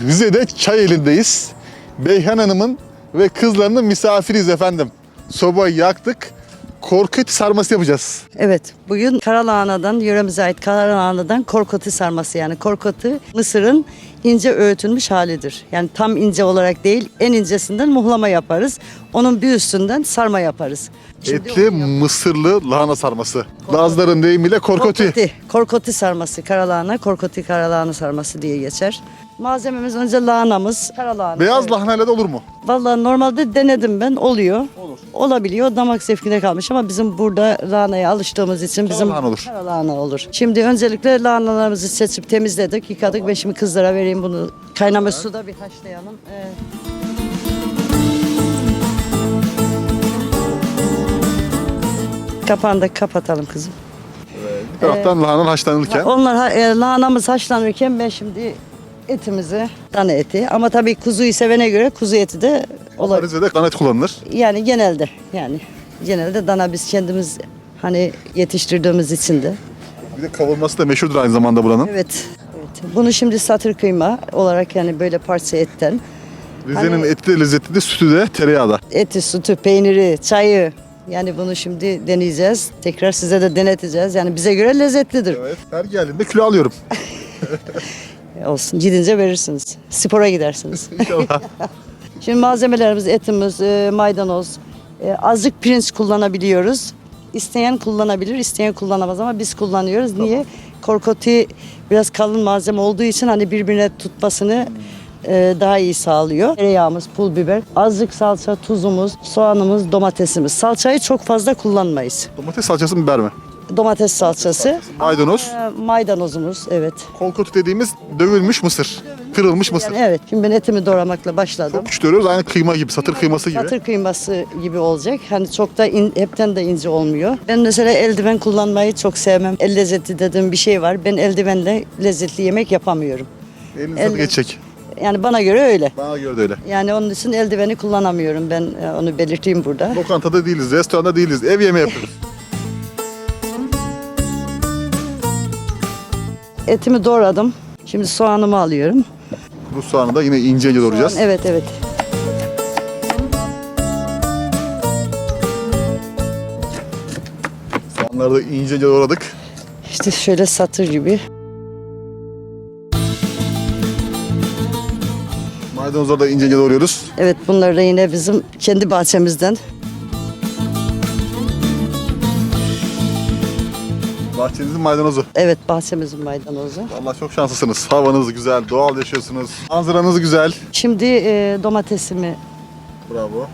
Rize'de çay elindeyiz. Beyhan Hanım'ın ve kızlarının misafiriyiz efendim. Sobayı yaktık. Korkut sarması yapacağız. Evet, bugün karalahanadan, yöremize ait karalahanadan korkoti sarması yani korkoti Mısır'ın ince öğütülmüş halidir. Yani tam ince olarak değil, en incesinden muhlama yaparız. Onun bir üstünden sarma yaparız. Şimdi Etli onu yap- mısırlı lahana sarması. Lazların deyimiyle korkoti. Korkoti, korkoti sarması, karalahana, korkoti karalahana sarması diye geçer. Malzememiz önce lahanamız, karalahana. Beyaz evet. lahanayla da olur mu? Vallahi normalde denedim ben, oluyor. Olur. Olabiliyor, damak zevkine kalmış ama bizim burada lahanaya alıştığımız için bizim Karalahana olur. Karalahana olur. Şimdi öncelikle lahanalarımızı seçip temizledik, yıkadık. Ben şimdi kızlara vereyim bunu. Kaynamış suda bir haşlayalım. Ee, Kapağını da kapatalım kızım. Bir taraftan lahanan haşlanırken. Onlar e, lahanamız haşlanırken ben şimdi etimizi, dana eti ama tabii kuzuyu sevene göre kuzu eti de olabilir. Rize'de kanet kullanılır. Yani genelde yani genelde dana biz kendimiz hani yetiştirdiğimiz için de. Bir de kavurması da meşhurdur aynı zamanda buranın. Evet. evet. Bunu şimdi satır kıyma olarak yani böyle parça etten Rize'nin Hani- eti de lezzetli de sütü de tereyağda. eti, sütü, peyniri, çayı yani bunu şimdi deneyeceğiz. Tekrar size de deneteceğiz. Yani bize göre lezzetlidir. Evet. Her geldiğimde kilo alıyorum. Olsun. Gidince verirsiniz. Spora gidersiniz. İnşallah. Şimdi malzemelerimiz etimiz, e, maydanoz, e, azıcık pirinç kullanabiliyoruz. İsteyen kullanabilir, isteyen kullanamaz ama biz kullanıyoruz. Niye? Korkoti biraz kalın malzeme olduğu için hani birbirine tutmasını e, daha iyi sağlıyor. Tereyağımız, pul biber, azıcık salça, tuzumuz, soğanımız, domatesimiz. Salçayı çok fazla kullanmayız. Domates salçası mı biber mi? Domates salçası, Maydanoz. e, maydanozumuz, evet. Kolkotu dediğimiz dövülmüş mısır. Kırılmış mısır. Yani evet, şimdi ben etimi doğramakla başladım. Çok dövüyoruz aynı kıyma gibi, satır kıyması gibi. Satır kıyması gibi olacak. Hani çok da in- hepten de ince olmuyor. Ben mesela eldiven kullanmayı çok sevmem. El lezzeti dediğim bir şey var. Ben eldivenle lezzetli yemek yapamıyorum. Eliniz Elle- tadı geçecek. Yani bana göre öyle. Bana göre de öyle. Yani onun için eldiveni kullanamıyorum. Ben e, onu belirteyim burada. Lokantada değiliz, restoranda değiliz. Ev yemeği yapıyoruz. Etimi doğradım. Şimdi soğanımı alıyorum. Bu soğanı da yine ince ince doğrayacağız. Soğan- evet evet. Soğanları da ince ince doğradık. İşte şöyle satır gibi. Maydanozları da ince ince doğruyoruz. Evet bunlar da yine bizim kendi bahçemizden. Bahçenizin maydanozu. Evet bahçemizin maydanozu. Vallahi çok şanslısınız. Havanız güzel, doğal yaşıyorsunuz. Manzaranız güzel. Şimdi e, domatesimi Bravo.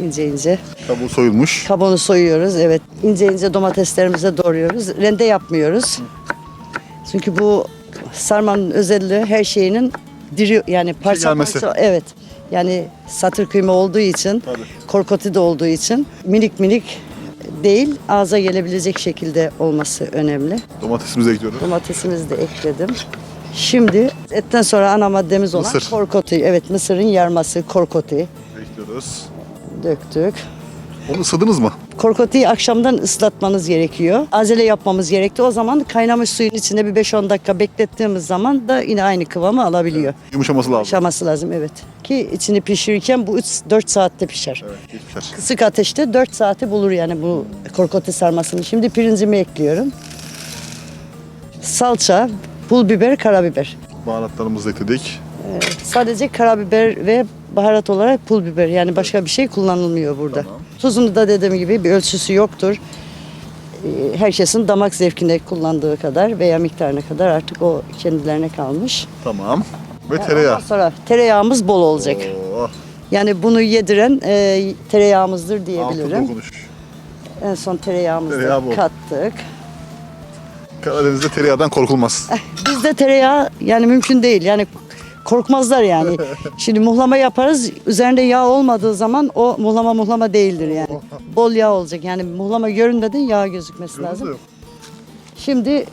ince ince Kabuğu soyulmuş. Kabuğunu soyuyoruz. Evet. İnce ince domateslerimizi doğruyoruz. Rende yapmıyoruz. Çünkü bu sarmanın özelliği her şeyinin diri yani parça gelmesi. parça evet. Yani satır kıyma olduğu için, Tabii. korkoti de olduğu için minik minik değil ağza gelebilecek şekilde olması önemli. Domatesimizi ekliyoruz. Domatesimizi de ekledim. Şimdi etten sonra ana maddemiz olan Mısır. korkoti. Evet mısırın yarması korkoti Ekliyoruz. döktük. Onu ısıdınız mı? Korkotiyi akşamdan ıslatmanız gerekiyor. Azele yapmamız gerekti. O zaman kaynamış suyun içinde bir 5-10 dakika beklettiğimiz zaman da yine aynı kıvamı alabiliyor. Yumuşaması lazım. Yaşaması lazım evet. Ki içini pişirirken bu 3-4 saatte pişer. Evet, geçmişler. Kısık ateşte 4 saati bulur yani bu korkoti sarmasını. Şimdi pirincimi ekliyorum. Salça, pul biber, karabiber. Baharatlarımızı ekledik. Sadece karabiber ve baharat olarak pul biber yani başka bir şey kullanılmıyor burada. Tamam. Tuzunu da dediğim gibi bir ölçüsü yoktur. Ee, Herkesin damak zevkine kullandığı kadar veya miktarına kadar artık o kendilerine kalmış. Tamam. Ve Ondan tereyağı. sonra tereyağımız bol olacak. Oo, Yani bunu yediren e, tereyağımızdır altı diyebilirim. dokunuş. En son tereyağımızı Tereyağı bol. kattık. Karadeniz'de tereyağdan korkulmaz. Bizde tereyağı yani mümkün değil. Yani korkmazlar yani. Şimdi muhlama yaparız. Üzerinde yağ olmadığı zaman o muhlama muhlama değildir yani. Bol yağ olacak. Yani muhlama görünmeden yağ gözükmesi lazım. Şimdi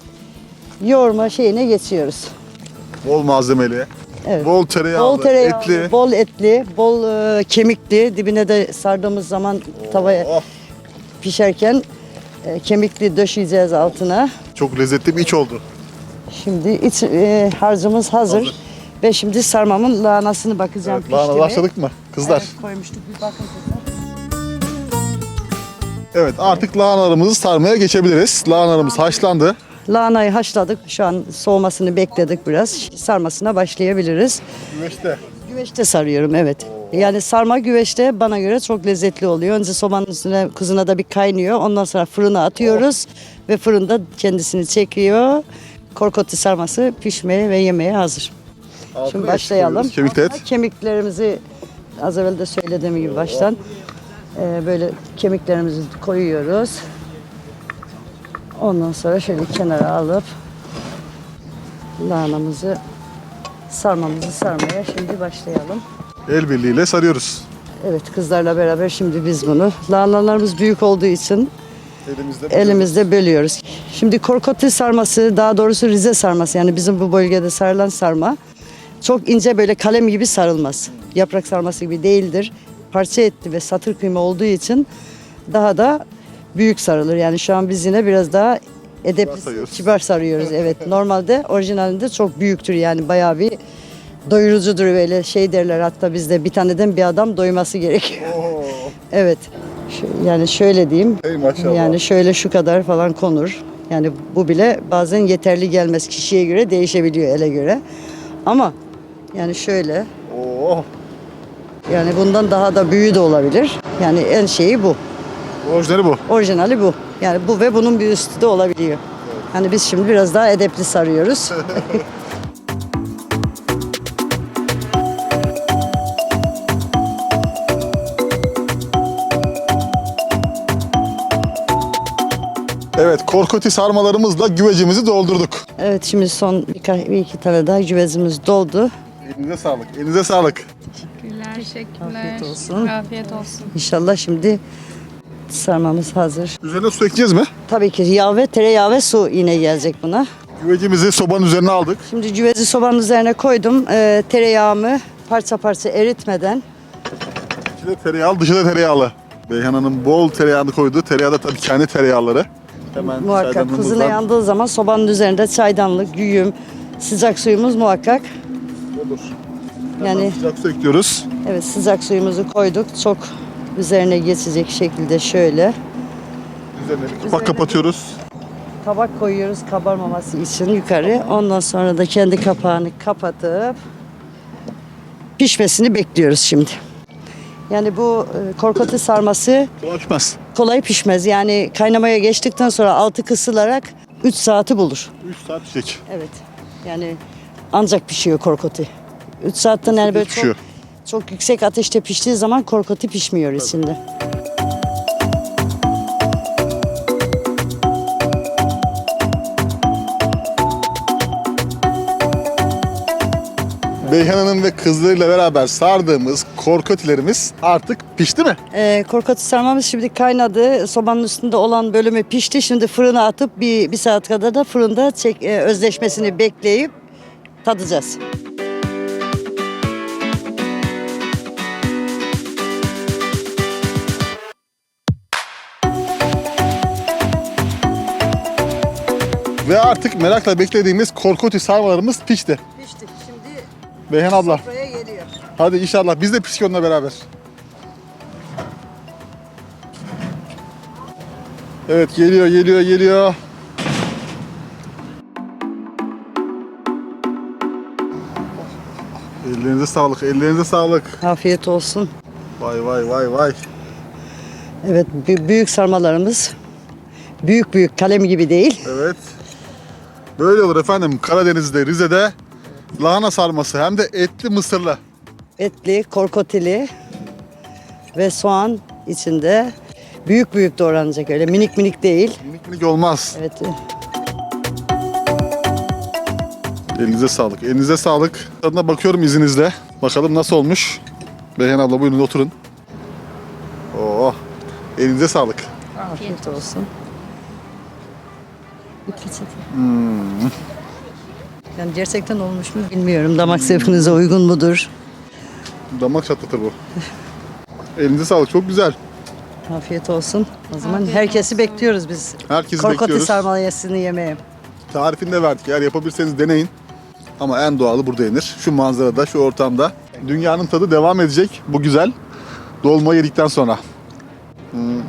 yoğurma şeyine geçiyoruz. Bol malzemeli. Evet. Bol tereyağlı, Bol tereyağlı, etli. bol etli, bol e, kemikli. Dibine de sardığımız zaman tavaya Oh, pişerken e, kemikli döşeyeceğiz altına. çok lezzetli bir iç oldu. Şimdi iç e, harcımız hazır. Hazır. Ben şimdi sarmamın lahanasını bakacağım. Evet, lahana başladık mı? Kızlar. Evet, koymuştuk bir bakın kızlar. Evet artık lahanalarımızı sarmaya geçebiliriz. Lahanalarımız haşlandı. Lahanayı haşladık. Şu an soğumasını bekledik biraz. Sarmasına başlayabiliriz. Güveçte. Güveçte sarıyorum evet. Yani sarma güveçte bana göre çok lezzetli oluyor. Önce sobanın üstüne kuzuna da bir kaynıyor. Ondan sonra fırına atıyoruz ve fırında kendisini çekiyor. Korkoti sarması pişmeye ve yemeye hazır. Şimdi başlayalım. Kemikli et. Altına Kemiklerimizi az evvel de söylediğim gibi baştan e, böyle kemiklerimizi koyuyoruz. Ondan sonra şöyle kenara alıp lahanamızı sarmamızı sarmaya şimdi başlayalım. El birliğiyle sarıyoruz. Evet kızlarla beraber şimdi biz bunu lahanalarımız büyük olduğu için Elimizde. elimizde bölüyoruz. Şimdi korkotli sarması daha doğrusu Rize sarması yani bizim bu bölgede sarılan sarma çok ince böyle kalem gibi sarılmaz. Yaprak sarması gibi değildir. Parça etli ve satır kıyma olduğu için daha da büyük sarılır. Yani şu an biz yine biraz daha Kibar edepli, sarıyoruz. kibar sarıyoruz. Evet normalde orijinalinde çok büyüktür yani bayağı bir doyurucudur böyle şey derler hatta bizde bir taneden bir adam doyması gerekiyor. Oo. Evet. Yani şöyle diyeyim. Maşallah. Yani şöyle şu kadar falan konur. Yani bu bile bazen yeterli gelmez kişiye göre değişebiliyor ele göre. Ama yani şöyle Oo. yani bundan daha da büyüğü de olabilir. Yani en şeyi bu. Orijinali bu. Orijinali bu. Yani bu ve bunun bir üstü de olabiliyor. Hani biz şimdi biraz daha edepli sarıyoruz. Evet korkoti sarmalarımızla güvecimizi doldurduk. evet şimdi son birkaç, bir iki tane daha cüvezimiz doldu. Elinize sağlık. Elinize sağlık. Teşekkürler. Teşekkürler. Afiyet olsun. Afiyet olsun. İnşallah şimdi sarmamız hazır. Üzerine su ekleyeceğiz mi? Tabii ki yağ ve tereyağı ve su yine gelecek buna. Güvecimizi sobanın üzerine aldık. Şimdi cüvezi sobanın üzerine koydum. Ee, tereyağımı parça parça eritmeden. İçinde tereyağlı, dışı da tereyağlı. Beyhan Hanım bol tereyağını koydu. Tereyağı da tabii kendi tereyağları. Hemen muhakkak kuzine yandığı zaman sobanın üzerinde çaydanlık, güğüm, sıcak suyumuz muhakkak. Olur. Yani- sıcak su ekliyoruz. Evet sıcak suyumuzu koyduk. Çok üzerine geçecek şekilde şöyle. Üzerine bir kapak kapatıyoruz. Tabak koyuyoruz kabarmaması için yukarı. Ondan sonra da kendi kapağını kapatıp pişmesini bekliyoruz şimdi. Yani bu e, korkoti sarması Dolaşmaz. kolay pişmez. Yani kaynamaya geçtikten sonra altı kısılarak 3 saati bulur. 3 saat pişecek. Evet. Yani ancak pişiyor korkoti. 3 saatten yani böyle çok, çok yüksek ateşte piştiği zaman korkoti pişmiyor içinde. Beyhan Hanım ve kızlarıyla beraber sardığımız korkotilerimiz artık pişti mi? Ee, korkoti sarmamız şimdi kaynadı. Sobanın üstünde olan bölümü pişti. Şimdi fırına atıp bir, bir saat kadar da fırında çek, e, özleşmesini bekleyip tadacağız. Ve artık merakla beklediğimiz korkoti sarmalarımız pişti. Pişti. Şimdi Beyhan abla buraya geliyor. hadi inşallah biz de piştik onunla beraber. Evet geliyor geliyor geliyor. Ellerinize sağlık, ellerinize sağlık. Afiyet olsun. Vay vay vay vay. Evet bü- büyük sarmalarımız büyük büyük kalem gibi değil. Evet. Böyle olur efendim Karadeniz'de, Rize'de lahana sarması hem de etli mısırlı. Etli, korkotili ve soğan içinde büyük büyük doğranacak öyle minik minik değil. Minik minik olmaz. Evet. Elinize sağlık, elinize sağlık. Tadına bakıyorum izninizle. Bakalım nasıl olmuş. Beyhan abla buyurun oturun. Oo, elinize sağlık. Afiyet olsun. Bir peçete. Yani gerçekten olmuş mu bilmiyorum. Damak zevkinize uygun mudur? Damak çatlatır bu. elinize sağlık, çok güzel. Afiyet olsun. O zaman Afiyet herkesi olsun. bekliyoruz biz. Herkesi Korkoti bekliyoruz. sarmalayasını yemeye. Tarifini de verdik. Eğer yapabilirseniz deneyin. Ama en doğalı burada yenir. Şu manzarada, şu ortamda. Dünyanın tadı devam edecek. Bu güzel. Dolma yedikten sonra. Hmm.